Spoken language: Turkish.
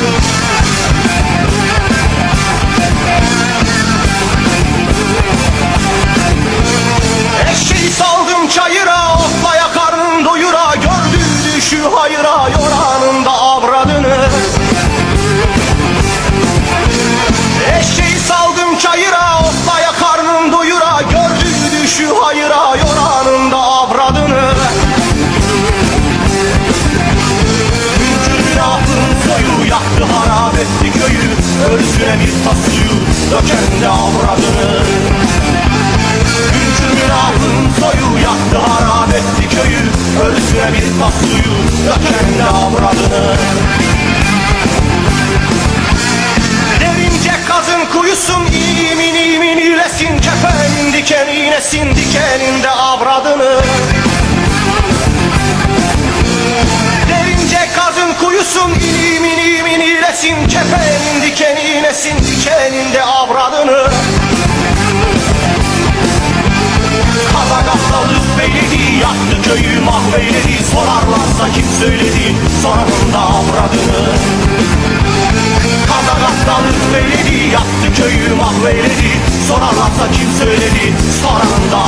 Thank. Suyu Döken de avradını Hünkürün altın soyu yaktı harap etti köyü. Ölüsüne bir tas suyu. Döken de avradını. Derince kazın kuyusun imin imin ilesin Kefenin diken iğnesin dikeninde imin ilesin Kefenin diken iğnesin dikeninde avradını? Kazakatlalık beyledi Yaktı köyü mahveyledi. Sorarlarsa kim söyledi Sonunda avradını? Kazakatlalık beyledi Yaktı köyü mahveyledi. Sorarlarsa kim söyledi Sonunda avradını